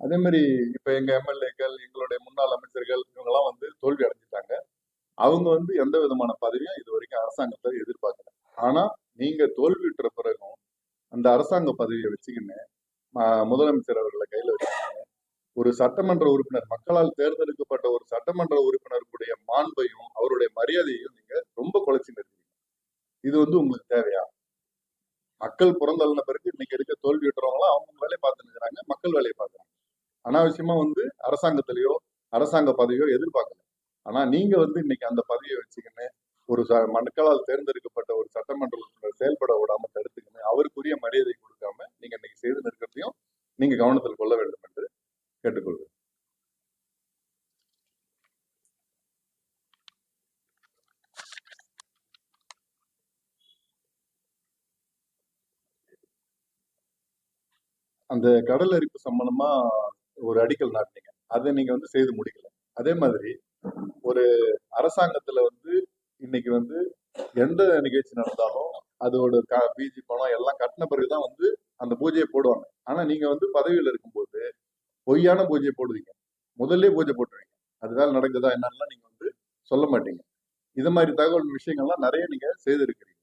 அதே மாதிரி இப்ப எங்க எம்எல்ஏக்கள் எங்களுடைய முன்னாள் அமைச்சர்கள் இவங்கெல்லாம் வந்து தோல்வி அடைஞ்சிட்டாங்க. அவங்க வந்து எந்த விதமான பதவியும் இது வரைக்கும் அரசாங்கத்தை எதிர்பார்க்கல. ஆனா நீங்க தோல்வியுற்ற பிறகும் அந்த அரசாங்க பதவியை வச்சுக்கின்னு முதலமைச்சர் அவர்களை கையில வச்சுக்கின்னு ஒரு சட்டமன்ற உறுப்பினர் மக்களால் தேர்ந்தெடுக்கப்பட்ட ஒரு சட்டமன்ற உறுப்பினருடைய மாண்பையும் அவருடைய மரியாதையையும் நீங்க ரொம்ப குலைச்சு நிறுத்தீங்க இது வந்து உங்களுக்கு தேவையா? மக்கள் புறந்தள்ளின பிறகு இன்னைக்கு தோல்வி விட்டுறவங்களா அவங்க வேலையை பார்த்துன்னு இருக்கிறாங்க மக்கள் வேலையை பார்த்து அனாவசியமா வந்து அரசாங்கத்திலேயோ அரசாங்க பதவியோ எதிர்பார்க்கல. ஆனா நீங்க வந்து இன்னைக்கு அந்த பதவியை வச்சுக்கின்னு ஒரு ச- மக்களால் தேர்ந்தெடுக்கப்பட்ட ஒரு சட்டமன்ற உறுப்பினர் செயல்பட விடாம தடுத்துக்கின்னு அவருக்குரிய மரியாதை கொடுக்காம நீங்க இன்னைக்கு செய்து நிற்கிறதையும் நீங்க கவனத்தில் கொள்ள வேண்டும் என்று கேட்டுக்கொள்கிறேன். அந்த கடல் அரிப்பு சம்பந்தமா ஒரு அடிக்கல் நாட்டினீங்க. அதை நீங்க வந்து செய்து முடிக்கல. அதே மாதிரி ஒரு அரசாங்கத்துல வந்து இன்னைக்கு வந்து எந்த நிகழ்ச்சி நடந்தாலும் அதோட க- பிஜி பணம் எல்லாம் கட்டின பிறகுதான் வந்து அந்த பூஜையை போடுவாங்க. ஆனா நீங்க வந்து பதவியில இருக்கும்போது பொய்யான பூஜையை போடுவீங்க. முதல்ல பூஜை போட்டுருவீங்க. அது வேலை நடக்குதா என்னன்னா நீங்க வந்து சொல்ல மாட்டீங்க. இது மாதிரி தகவல் விஷயங்கள்லாம் நிறைய நீங்க செய்திருக்கிறீங்க.